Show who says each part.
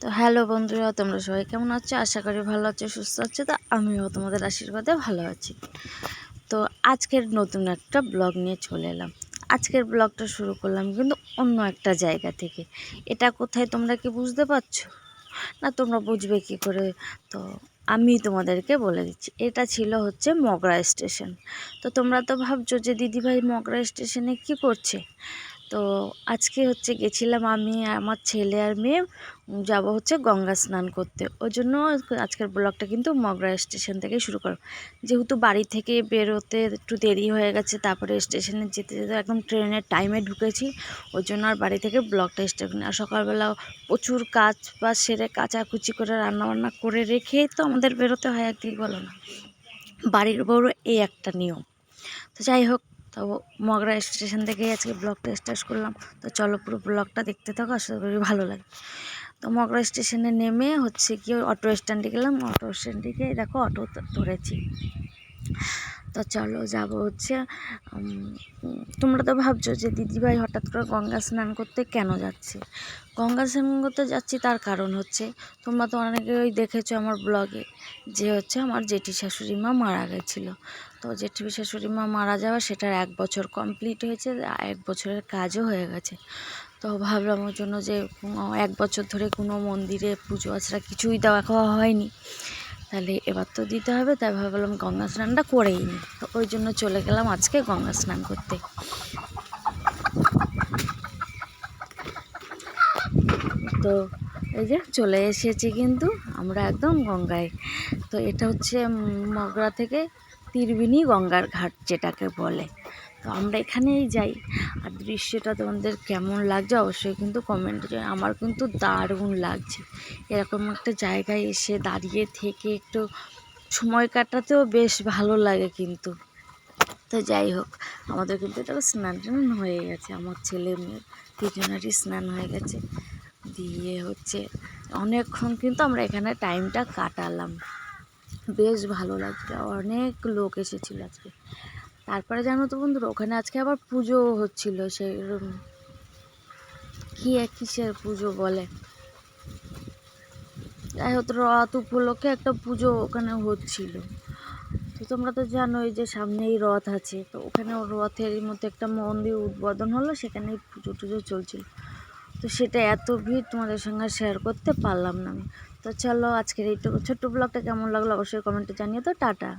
Speaker 1: তো হ্যালো বন্ধুরা, তোমরা সবাই কেমন আছো? আশা করি ভালো আছো, সুস্থ আছো। তো আমিও তোমাদের আশীর্বাদে ভালো আছি। তো আজকের নতুন একটা ব্লগ নিয়ে চলে এলাম। আজকের ব্লগটা শুরু করলাম কিন্তু অন্য একটা জায়গা থেকে। এটা কোথায় তোমরা কি বুঝতে পারছ? না, তোমরা বুঝবে কি করে? তো আমি তোমাদেরকে বলে দিচ্ছি। এটা ছিল হচ্ছে মগরা স্টেশন। তো তোমরা তো ভাবছ যে দিদিভাই মগরা স্টেশনে কি করছে? তো আজকে হচ্ছে গেছিলাম আমি, আমার ছেলে আর মেয়ে যাব হচ্ছে গঙ্গা স্নান করতে। ওই জন্য আজকের ব্লগটা কিন্তু মগরা স্টেশন থেকে শুরু করো। যেহেতু বাড়ি থেকে বেরোতে একটু দেরি হয়ে গেছে, তারপরে স্টেশনে যেতে যেতে একদম ট্রেনের টাইমে ঢুকেছি। ওই জন্য আর বাড়ি থেকে ব্লগটা করি আর সকালবেলা প্রচুর কাজ বাজ সেরে কাচাকুচি করে রান্নাবান্না করে রেখেই তো আমাদের বেরোতে হয় একদিন বলো না? বাড়ির বউর এই একটা নিয়ম। তো যাই হোক তো মগরা স্টেশন থেকেই আজকে ব্লগটা স্টার্ট করলাম। তো চলো পুরো ব্লগটা দেখতে থাকো, আশা করি ভালো লাগে। তো মগরা স্টেশনে নেমে হচ্ছে কি অটো স্ট্যান্ডে গেলাম। অটো স্ট্যান্ডে গিয়ে দেখো অটো ধরেছি। তো চলো যাব হচ্ছে তোমরা তো ভাবছ যে দিদিভাই হঠাৎ করে গঙ্গা স্নান করতে কেন যাচ্ছে? গঙ্গা স্নান করতে যাচ্ছি তার কারণ হচ্ছে, তোমরা তো অনেকেই দেখেছ আমার ব্লগে যে হচ্ছে আমার জেঠি শাশুড়ি মা মারা গেছিল। তো জেঠি শাশুড়ি মা মারা যাওয়া সেটার এক বছর কমপ্লিট হয়েছে, এক বছরের কাজও হয়ে গেছে। তো ভাবলাম ওর জন্য যে, এক বছর ধরে কোনো মন্দিরে পুজো আচরা কিছুই দেওয়া খাওয়া হয়নি। তাহলে এবার তো দিতে হবে, তাই ভাবলাম গঙ্গা স্নানটা করেই নি। ওই জন্য চলে গেলাম আজকে গঙ্গা স্নান করতে। তো এই যে চলে এসেছি কিন্তু আমরা একদম গঙ্গায়। তো এটা হচ্ছে মগরা থেকে তিরবিনি গঙ্গার ঘাট যেটাকে বলে। তো আমরা এখানেই যাই। আর দৃশ্যটা তোমাদের কেমন লাগছে অবশ্যই কিন্তু কমেন্টে আমার কিন্তু দারুণ লাগছে। এরকম একটা জায়গায় এসে দাঁড়িয়ে থেকে একটু সময় কাটাতেও বেশ ভালো লাগে কিন্তু। তো যাই হোক, আমাদের কিন্তু এটা স্নান টান হয়ে গেছে, আমার ছেলে মেয়ে দুজনেরই স্নান হয়ে গেছে। দিয়ে হচ্ছে অনেকক্ষণ কিন্তু আমরা এখানে টাইমটা কাটালাম। বেশ ভালো লাগছে, অনেক লোক এসেছিল আজকে। তারপরে জানো তো বন্ধুরা, ওখানে আজকে আবার পুজো হচ্ছিল সেই কি এক কিসের পুজো বলে? যাই হোক, রথ উপলক্ষে একটা পুজো ওখানে হচ্ছিল। তো তোমরা তো জানোই যে সামনেই রথ আছে, তো ওখানে রথের মধ্যে একটা মন্দির উদ্বোধন হলো সেখানে পুজো টুজো চলছিল। তো সেটা এত ভিড়, তোমাদের সঙ্গে শেয়ার করতে পারলাম না আমি। তো চলো আজকের এইটুকু ছোট্ট ব্লগটা কেমন লাগল অবশ্যই কমেন্টে জানিও তো টাটা।